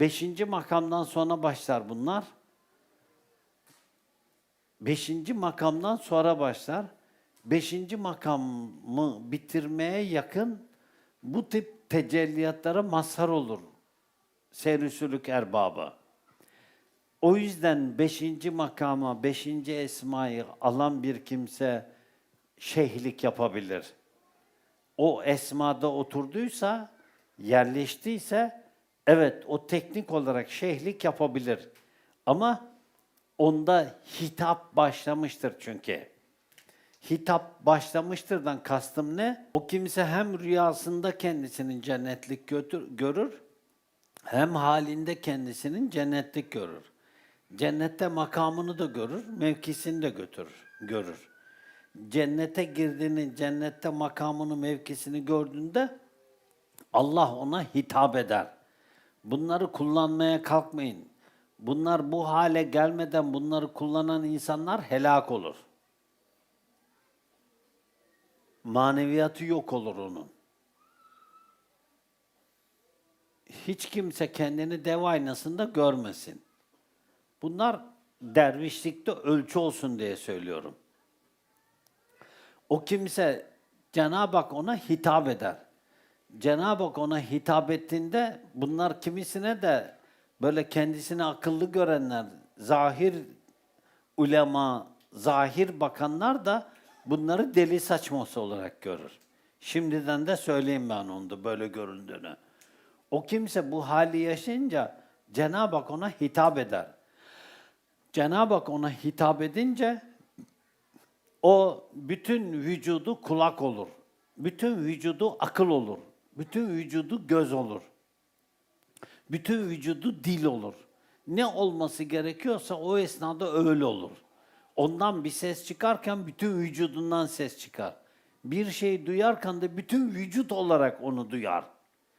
beşinci makamdan sonra başlar bunlar. Beşinci makamdan sonra başlar. Beşinci makamı bitirmeye yakın bu tip tecelliyatlara mazhar olur. Serüsülük erbabı. O yüzden beşinci makama, beşinci esmayı alan bir kimse şeyhlik yapabilir. O esmada oturduysa, yerleştiyse, evet o teknik olarak şeyhlik yapabilir. Ama onda hitap başlamıştır çünkü. Hitap başlamıştırdan kastım ne? O kimse hem rüyasında kendisinin cennetlik götür, görür, hem halinde kendisinin cennetlik görür. Cennette makamını da görür, mevkisini de götürür, görür. Cennete girdiğini, cennette makamını, mevkisini gördüğünde Allah ona hitap eder. Bunları kullanmaya kalkmayın. Bunlar bu hale gelmeden bunları kullanan insanlar helak olur. Maneviyatı yok olur onun. Hiç kimse kendini dev aynasında görmesin. Bunlar dervişlikte ölçü olsun diye söylüyorum. O kimse Cenab-ı Hak ona hitap eder. Cenab-ı Hak ona hitap ettiğinde bunlar kimisine de böyle kendisini akıllı görenler, zahir ulema, zahir bakanlar da bunları deli saçması olarak görür. Şimdiden de söyleyeyim ben onu da böyle görüldüğünü. O kimse bu hali yaşayınca Cenab-ı Hak ona hitap eder. Cenab-ı Hak ona hitap edince o bütün vücudu kulak olur. Bütün vücudu akıl olur. Bütün vücudu göz olur. Bütün vücudu dil olur. Ne olması gerekiyorsa o esnada öyle olur. Ondan bir ses çıkarken bütün vücudundan ses çıkar. Bir şey duyarken de bütün vücut olarak onu duyar.